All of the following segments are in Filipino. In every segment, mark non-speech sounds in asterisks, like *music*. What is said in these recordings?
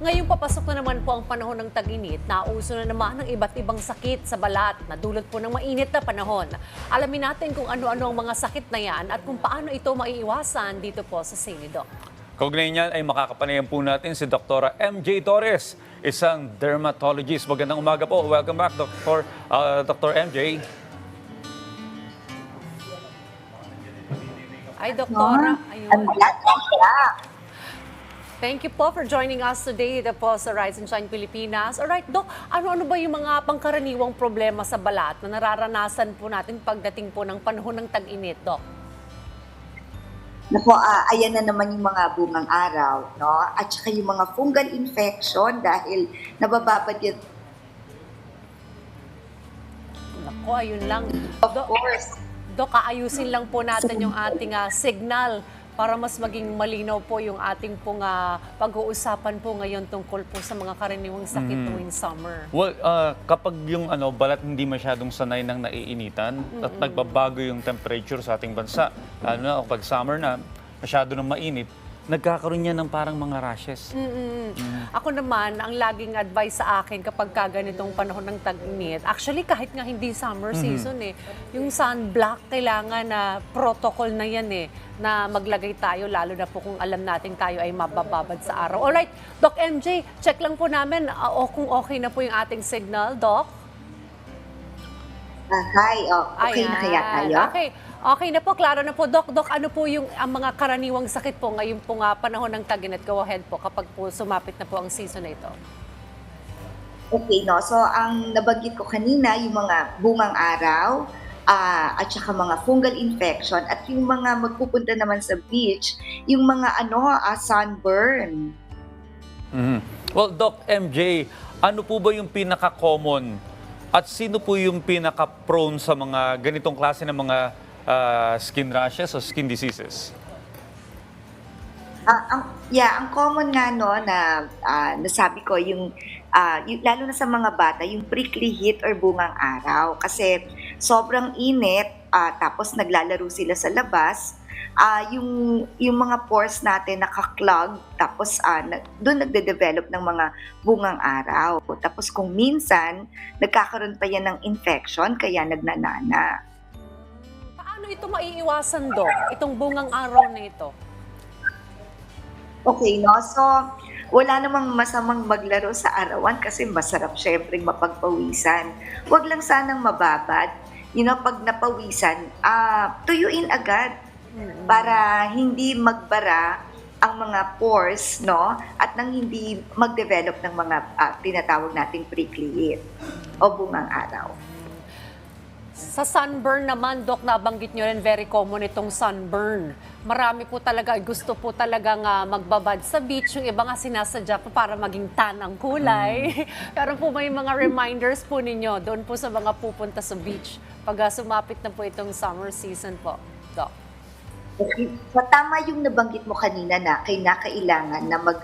Ngayong papasok na naman po ang panahon ng tag-init, nauso na naman ang iba't ibang sakit sa balat na dulot po ng mainit na panahon. Alamin natin kung ano-ano ang mga sakit na yan at kung paano ito maiiwasan dito po sa Sinidoc. Kaugnay niyan ay makakapanayan po natin si Dr. MJ Torres, isang dermatologist. Magandang umaga po. Welcome back, Dr. uh, Dr. MJ. Ay, Doktora. Ayun. Ang balat ng black. Thank you po for joining us today dito po sa Rise and Shine Pilipinas. Alright, Dok, ano-ano ba yung mga pangkaraniwang problema sa balat na nararanasan po natin pagdating po ng panahon ng tag-init, Dok? Naku, ah, ayan na naman yung mga bungang araw, no? At saka yung mga fungal infection dahil nabababad yun. Nako, ayun lang. Of Dok, course, Dok, aayusin lang po natin yung ating ah, signal para mas maging malinaw po yung ating pong ah, pag-uusapan po ngayon tungkol po sa mga karaniwang sakit tuwing summer. Well, uh, kapag yung ano, balat hindi masyadong sanay ng naiinitan at nagbabago yung temperature sa ating bansa, lalo na kapag summer na, masyado nang mainit, nagkakaroon yan ng parang mga rashes. Mm. Ako naman, ang laging advice sa akin kapag ka ganitong panahon ng tag-init, actually kahit nga hindi summer season eh, yung sunblock kailangan na protocol na yan eh, na maglagay tayo lalo na po kung alam natin tayo ay mabababad sa araw. Alright, Doc MJ, check lang po namin o kung okay na po yung ating signal, Doc. ah, hi, oh, okay na kaya Ayan. tayo? Okay. Okay na po, klaro na po. Doc, Doc, ano po yung ang mga karaniwang sakit po ngayon po nga panahon ng tag-init? Go ahead po kapag po sumapit na po ang season na ito. Okay, no? So, ang nabanggit ko kanina, yung mga bungang araw, ah, at saka mga fungal infection, at yung mga magpupunta naman sa beach, yung mga ano, ah, sunburn. Mhm. Well, Doc MJ, ano po ba yung pinaka-common at sino po yung pinaka-prone sa mga ganitong klase ng mga ah, skin rashes o skin diseases? Ah, ang, yeah, ang common nga no na ah, nasabi ko yung, ah, yung lalo na sa mga bata yung prickly heat or bungang araw. Kasi sobrang init ah, tapos naglalaro sila sa labas. Ah yung yung mga pores natin nakaklog tapos ah, na, doon nagde-develop ng mga bungang araw. Tapos kung minsan nagkakaroon pa yan ng infection kaya nagnanana ito maiiwasan, Doc? Itong bungang araw na ito? Okay, no? So, wala namang masamang maglaro sa arawan kasi masarap syempre mapagpawisan. Huwag lang sanang mababad. You know, pag napawisan, ah tuyuin agad para hindi magbara ang mga pores, no? At nang hindi mag-develop ng mga ah, tinatawag nating prickly heat o bungang araw. Sa sunburn naman, Doc, nabanggit nyo rin, very common itong sunburn. Marami po talaga, gusto po talaga nga magbabad sa beach. Yung iba nga sinasadya po para maging tan ang kulay. *laughs* Pero po may mga reminders po ninyo doon po sa mga pupunta sa beach pag ah, sumapit na po itong summer season po, Doc. Okay. So, tama yung nabanggit mo kanina na kailangan na mag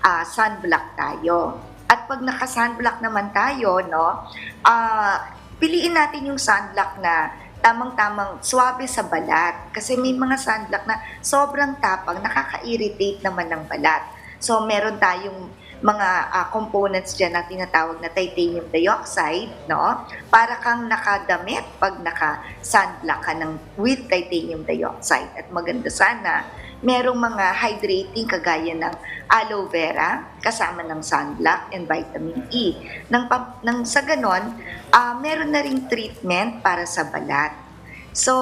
ah, sunblock tayo. At pag naka-sunblock naman tayo, no, ah, piliin natin yung sunblock na tamang-tamang swabe sa balat. Kasi may mga sunblock na sobrang tapang, nakaka-irritate naman ng balat. So, meron tayong mga ah, components dyan na tinatawag na titanium dioxide, no? Para kang nakadamit pag naka-sunblock ka ng with titanium dioxide. At maganda sana, merong mga hydrating kagaya ng aloe vera kasama ng sunblock and vitamin E. Nang, pa- nang sa ganon, ah, meron na ring treatment para sa balat. So,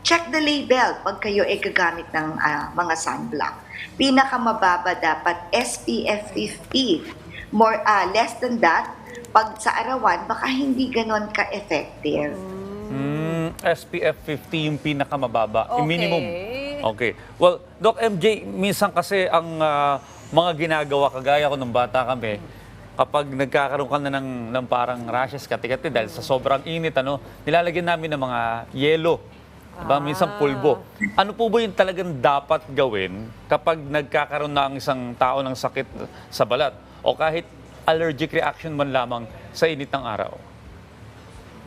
check the label pag kayo ay gagamit ng ah, mga sunblock. Pinakamababa dapat SPF 50. More, ah, less than that, pag sa arawan, baka hindi ganon ka-effective. Mm, SPF 50 yung pinakamababa, yung Okay. minimum. Okay. Well, Doc MJ, minsan kasi ang ah, mga ginagawa kagaya ko nung bata kami, kapag nagkakaroon ka na ng, ng parang rashes, kati-kati dahil sa sobrang init, ano, nilalagyan namin ng mga yelo. Diba? Minsan pulbo. Ano po ba yung talagang dapat gawin kapag nagkakaroon na ang isang tao ng sakit sa balat o kahit allergic reaction man lamang sa init ng araw?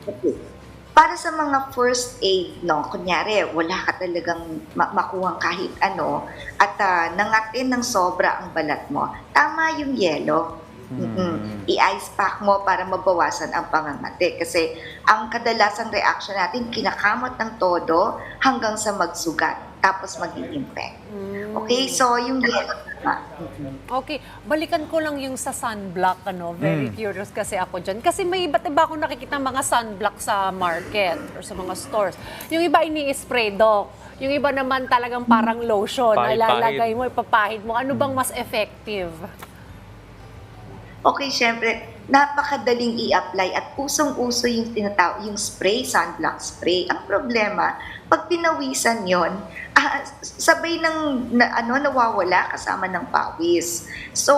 Okay. Para sa mga first aid, no, kunyari, wala ka talagang ma- makuhang kahit ano, at uh, nangatin ng sobra ang balat mo, tama yung yelo. Mm-mm. I-ice pack mo para mabawasan ang pangangati. Kasi ang kadalasang reaction natin, kinakamot ng todo hanggang sa magsugat, tapos mag-infect. Okay, so yung yelo, tama. Okay, balikan ko lang yung sa sunblock, ano. Very curious kasi ako dyan. Kasi may iba't iba akong nakikita mga sunblock sa market or sa mga stores. Yung iba ini-spray, Doc. Yung iba naman talagang parang lotion. na Pahid-pahid. ilalagay mo, ipapahid mo. Ano bang mas effective? Okay, syempre, napakadaling i-apply at pusong-uso yung tinatawag yung spray, sunblock spray. Ang problema, pag pinawisan yon, ah, sabay ng na, ano nawawala kasama ng pawis. So,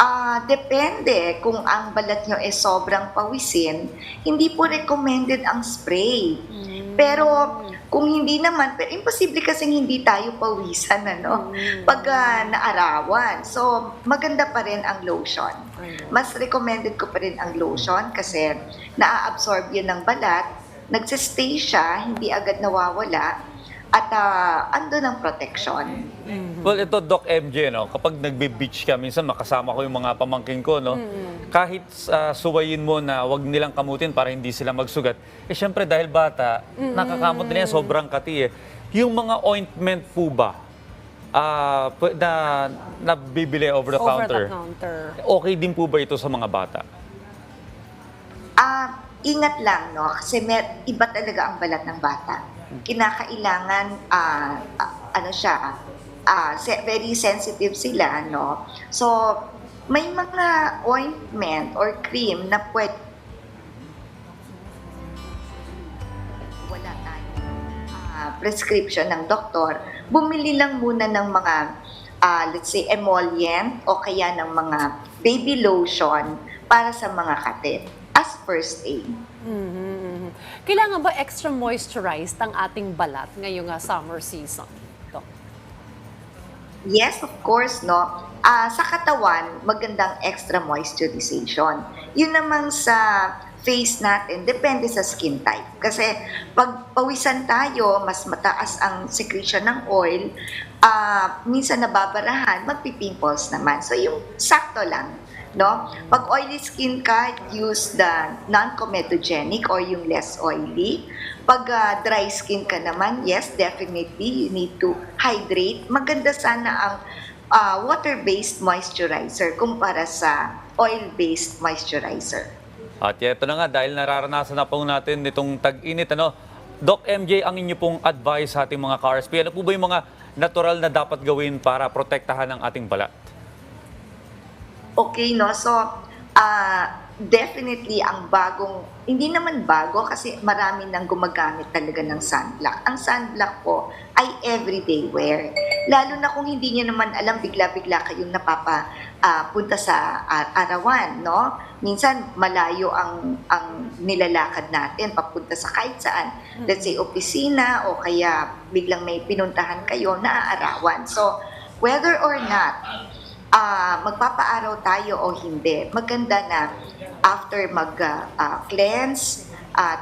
ah, depende kung ang balat nyo ay sobrang pawisin, hindi po recommended ang spray. Pero kung hindi naman, pero imposible kasing hindi tayo pawisan ano, pag ah, naarawan. So, maganda pa rin ang lotion. Mas recommended ko pa rin ang lotion kasi naa-absorb yun ng balat, nagsistay siya, hindi agad nawawala, at uh, ando ng protection. Well, ito, Doc MJ, no, kapag nagbe-beach ka, minsan makasama ko yung mga pamangkin ko, no, kahit uh, suwayin mo na wag nilang kamutin para hindi sila magsugat, eh syempre dahil bata, nakakamot nila yan, sobrang kati eh. Yung mga ointment po ba, ah, pw- na nabibili over the Over counter, the counter. okay din po ba ito sa mga bata? Ah, ingat lang, no? Kasi mer- iba talaga ang balat ng bata. Kinakailangan, ah, ano siya, se- very sensitive sila, no? So, may mga ointment or cream na pwede wala tayong ah, prescription ng doktor, bumili lang muna ng mga, ah, let's say, emollient o kaya ng mga baby lotion para sa mga katit as first aid. Mhm. Kailangan ba extra moisturized ang ating balat ngayong ah, summer season? Doc? Yes, of course, no. Ah, sa katawan, magandang extra moisturization. Yun namang sa face natin, depende sa skin type. Kasi pag pawisan tayo, mas mataas ang secretion ng oil, ah, minsan nababarahan, magpipimples naman. So yung sakto lang. No? Pag oily skin ka, use the non-comedogenic or yung less oily. Pag ah, dry skin ka naman, yes, definitely, you need to hydrate. Maganda sana ang ah, water-based moisturizer kumpara sa oil-based moisturizer. At ito na nga, dahil nararanasan na po natin itong tag-init, ano, Doc MJ, ang inyo pong advice sa ating mga ka-RSP, ano po ba yung mga natural na dapat gawin para protektahan ang ating balat? Okay, no? So, ah definitely ang bagong, hindi naman bago kasi marami nang gumagamit talaga ng sunblock. Ang sunblock po ay everyday wear. Lalo na kung hindi niyo naman alam, bigla-bigla kayong napapa ah, punta sa ah, arawan, no? Minsan malayo ang ang nilalakad natin papunta sa kahit saan. Let's say opisina o kaya biglang may pinuntahan kayo na aarawan. So, whether or not ah magpapaaraw tayo o hindi, maganda na after mag-cleanse,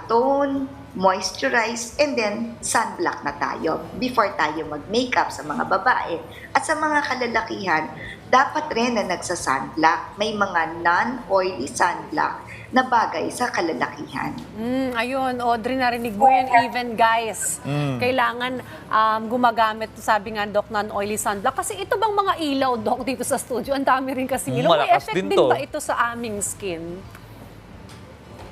tone, moisturize, and then sunblock na tayo before tayo mag-makeup sa mga babae. At sa mga kalalakihan, dapat rin na nagsa-sunblock. May mga non-oily sunblock na bagay sa kalalakihan. Mm, ayun, Audrey, narinig mo yan. Even guys, kailangan um, gumagamit, sabi nga, Doc, non-oily sunblock. Kasi ito bang mga ilaw, Doc, dito sa studio? Ang dami rin kasi ilaw. May Malakas effect din din, ba ito sa aming skin?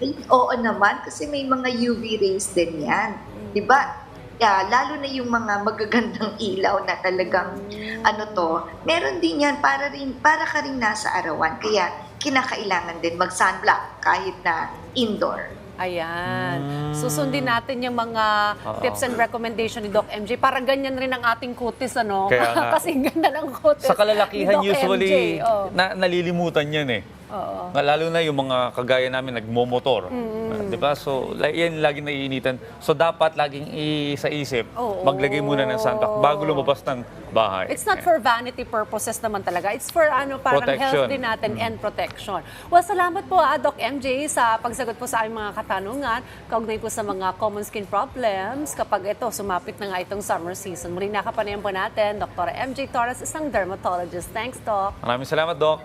Eh, oo naman, kasi may mga UV rays din yan. Di ba? Yeah, lalo na yung mga magagandang ilaw na talagang ano to, meron din yan para rin para ka rin nasa arawan. Kaya kinakailangan din mag-sunblock kahit na indoor. Ayan. Mm. Susundin natin yung mga Oo. tips and recommendation ni Doc MJ. Para ganyan rin ang ating kutis, ano? Kaya nga. *laughs* Kasi ganda ng kutis. Sa kalalakihan ni Doc usually, MJ, oh. na, nalilimutan yan eh. Oo. Nga, Lalo na yung mga kagaya namin nagmomotor. Uh, di ba? So, la- yan lagi naiinitan. So, dapat laging i- sa isip, Oo. maglagay muna ng sunblock bago lumabas ng bahay. It's not for vanity purposes naman talaga. It's for ano parang Protection. health din natin and protection. Well, salamat po ah, Doc MJ sa pagsagot po sa aming mga katanungan. Kaugnay po sa mga common skin problems kapag ito sumapit na nga itong summer season. Muling nakapanayan po natin, Dr. MJ Torres, isang dermatologist. Thanks, Doc. Maraming salamat, Doc.